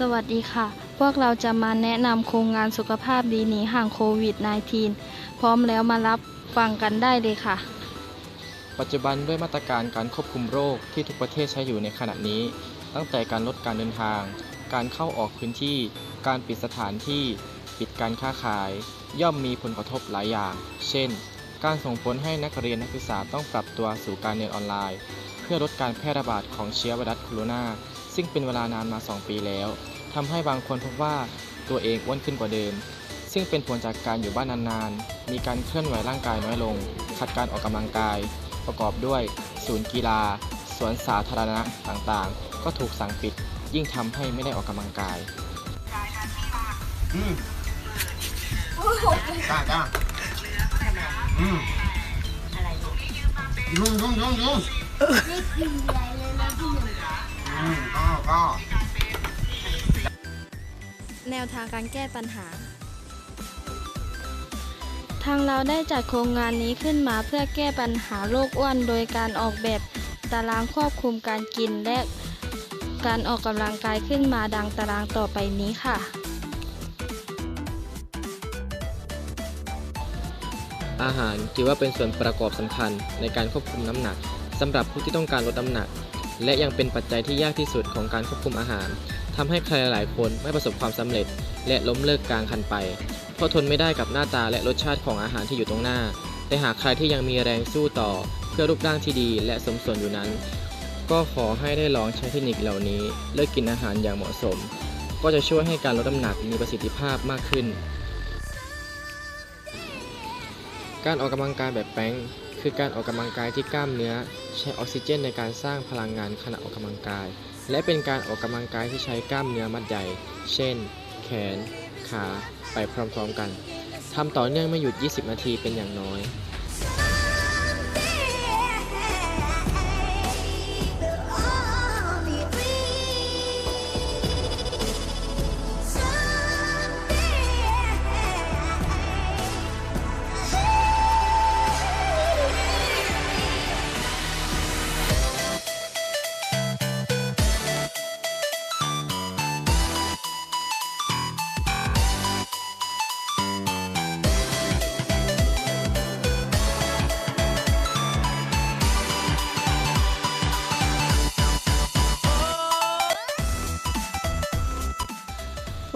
สวัสดีค่ะ พวกเราจะมาแนะนำโครงงานสุขภาพดีหนีห่างโควิด -19 พร้อมแล้วมารับฟังกันได้เลยค่ะ ปัจจุบันด้วยมาตรการการควบคุมโรคที่ทุกประเทศใช้อยู่ในขณะนี้ ตั้งแต่การลดการเดินทาง การเข้าออกพื้นที่ การปิดสถานที่ ปิดการค้าขาย ย่อมมีผลกระทบหลายอย่าง เช่น การส่งผลให้นักเรียนนักศึกษาต้องปรับตัวสู่การเรียนออนไลน์ เพื่อลดการแพร่ระบาดของเชื้อไวรัสโคโรนา ซึ่งเป็นเวลานานมา 2 ปีแล้วทำให้บางคนพบว่าตัวเองอ้วนขึ้นกว่าเดิม ซึ่งเป็นผลจากการอยู่บ้านนานๆ มีการเคลื่อนไหวร่างกายน้อยลงขัดการออกกำลังกาย ประกอบด้วย ศูนย์กีฬา สวนสาธารณะต่างๆ ก็ถูกสั่งปิด ยิ่งทำให้ไม่ได้ออกกำลังกายอืมจ้าจ้าอืมยุ่งยุ่งยุ่งยุ่ง อืมก็ก็แนวทางการแก้ปัญหา ทางเราได้จัดโครงงานนี้ขึ้นมาเพื่อแก้ปัญหาโรคอ้วน โดยการออกแบบตารางควบคุมการกินและการออกกำลังกายขึ้นมาดังตารางต่อไปนี้ค่ะ อาหารถือว่าเป็นส่วนประกอบสำคัญในการควบคุมน้ำหนักสำหรับผู้ที่ต้องการลดน้ำหนัก และยังเป็นปัจจัยที่ยากที่สุดของการควบคุมอาหารทำให้ใครหลายคนไม่ประสบความสำเร็จ และล้มเลิกกลางคันไป เพราะทนไม่ได้กับหน้าตาและรสชาติของอาหารที่อยู่ตรงหน้า แต่หากใครที่ยังมีแรงสู้ต่อ เพื่อรูปร่างที่ดีและสมส่วนอยู่นั้น ก็ขอให้ได้ลองใช้เทคนิคเหล่านี้เลือกกินอาหารอย่างเหมาะสม ก็จะช่วยให้การลดน้ำหนักมีประสิทธิภาพมากขึ้น การออกกำลังกายแบบแป้ง คือการออกกำลังกายที่กล้ามเนื้อ ใช้ออกซิเจนในการสร้างพลังงานขณะออกกำลังกาย และเป็นการออกกำลังกายที่ใช้กล้ามเนื้อมัดใหญ่เช่น แขน ขา ไปพร้อมๆกันทำต่อเนื่องไม่หยุด 20 นาทีเป็นอย่างน้อย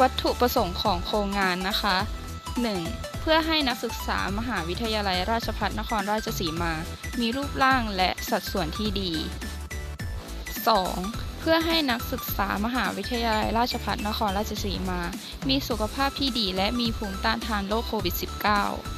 วัตถุประสงค์ของโครงงานนะคะ 1. เพื่อให้นักศึกษามหาวิทยาลัยราชภัฏนครราชสีมา มีรูปร่างและสัดส่วนที่ดี 2. เพื่อให้นักศึกษามหาวิทยาลัยราชภัฏนครราชสีมา มีสุขภาพที่ดีและมีภูมิต้านทานโรคโควิด -19